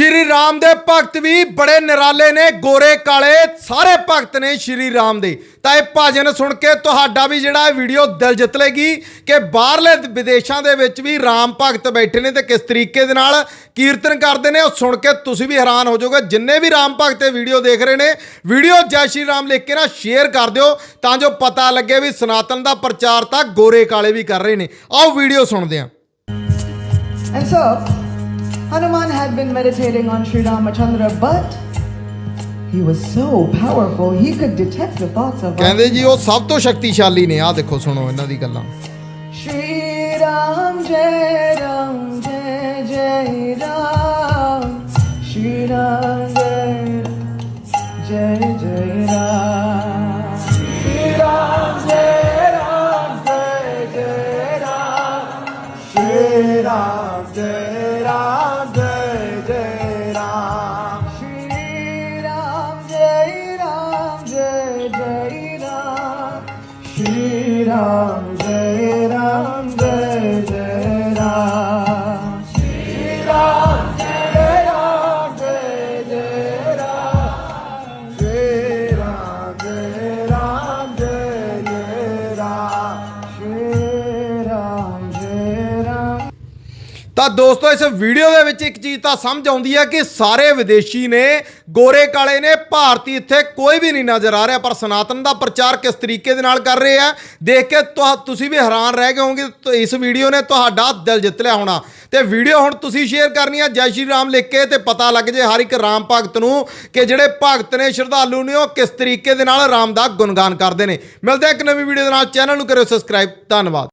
ਸ਼੍ਰੀ ਰਾਮ ਦੇ ਭਗਤ ਵੀ ਬੜੇ ਨਿਰਾਲੇ ਨੇ ਗੋਰੇ ਕਾਲੇ ਸਾਰੇ ਭਗਤ ਨੇ ਸ਼੍ਰੀ ਰਾਮ ਦੇ। ਤਾਂ ਇਹ ਭਜਨ ਸੁਣ ਕੇ ਤੁਹਾਡਾ ਵੀ ਜਿਹੜਾ ਇਹ ਵੀਡੀਓ ਦਿਲ ਜਿੱਤ ਲੇਗੀ ਕਿ ਬਾਹਰਲੇ ਵਿਦੇਸ਼ਾਂ ਦੇ ਵਿੱਚ ਵੀ ਰਾਮ ਭਗਤ ਬੈਠੇ ਨੇ ਤੇ ਕਿਸ ਤਰੀਕੇ ਦੇ ਨਾਲ ਕੀਰਤਨ ਕਰਦੇ ਨੇ ਉਹ ਸੁਣ ਕੇ ਤੁਸੀਂ ਵੀ ਹੈਰਾਨ ਹੋ ਜਾਓਗੇ। ਜਿੰਨੇ ਵੀ ਰਾਮ ਭਗਤ ਇਹ ਵੀਡੀਓ ਦੇਖ ਰਹੇ ਨੇ ਵੀਡੀਓ ਜੈ ਸ਼੍ਰੀ ਰਾਮ ਲਿਖ ਕੇ ਨਾ ਸ਼ੇਅਰ ਕਰ ਦਿਓ ਤਾਂ ਜੋ ਪਤਾ ਲੱਗੇ ਵੀ ਸਨਾਤਨ ਦਾ ਪ੍ਰਚਾਰ ਤਾਂ ਗੋਰੇ ਕਾਲੇ ਵੀ ਕਰ ਰਹੇ ਨੇ। ਆਓ ਵੀਡੀਓ ਸੁਣਦੇ ਹਾਂ। And so, Hanuman had been meditating on Sri Ramachandra, but he was so powerful, he could detect the thoughts of ਕਹਿੰਦੇ ਜੀ ਉਹ ਸਭ ਤੋਂ ਸ਼ਕਤੀਸ਼ਾਲੀ ਨੇ ਆਹ ਦੇਖੋ ਸੁਣੋ ਇਹਨਾਂ ਦੀ ਗੱਲਾਂ Shri Ram Jai Ram Jai Jai Ram Ram Jai ਤਾਂ ਦੋਸਤੋ, ਇਸ ਵੀਡੀਓ ਦੇ ਵਿੱਚ ਇੱਕ ਚੀਜ਼ ਤਾਂ ਸਮਝ ਆਉਂਦੀ ਹੈ ਕਿ ਸਾਰੇ ਵਿਦੇਸ਼ੀ ਨੇ, ਗੋਰੇ ਕਾਲੇ ਨੇ, ਭਾਰਤੀ ਇੱਥੇ ਕੋਈ ਵੀ ਨਹੀਂ ਨਜ਼ਰ ਆ ਰਿਹਾ, ਪਰ ਸਨਾਤਨ ਦਾ ਪ੍ਰਚਾਰ ਕਿਸ ਤਰੀਕੇ ਦੇ ਨਾਲ ਕਰ ਰਹੇ ਆ? ਦੇਖ ਕੇ ਤੁਹਾ- ਤੁਸੀਂ ਵੀ ਹੈਰਾਨ ਰਹਿ ਗਏ ਹੋਵੋਗੇ ਇਸ ਵੀਡੀਓ ਨੇ ਤੁਹਾਡਾ ਦਿਲ ਜਿੱਤ ਲਿਆ ਹੋਣਾ। ਤੇ ਵੀਡੀਓ ਹੁਣ ਤੁਸੀਂ ਸ਼ੇਅਰ ਕਰਨੀ ਆ, ਜੈ ਸ਼੍ਰੀ ਰਾਮ ਲਿਖ ਕੇ, ਤੇ ਪਤਾ ਲੱਗ ਜੇ ਹਰ ਇੱਕ ਰਾਮ ਭਗਤ ਨੂੰ ਕਿ ਜਿਹੜੇ ਭਗਤ ਨੇ, ਸ਼ਰਧਾਲੂ ਨੇ, ਉਹ ਕਿਸ ਤਰੀਕੇ ਦੇ ਨਾਲ ਰਾਮ ਦਾ ਗੁਣਗਾਨ ਕਰਦੇ ਨੇ। ਮਿਲਦੇ ਇੱਕ ਨਵੀਂ ਵੀਡੀਓ ਦੇ ਨਾਲ, ਚੈਨਲ ਨੂੰ ਕਰਿਓ ਸਬਸਕ੍ਰਾਈਬ ਧੰਨਵਾਦ।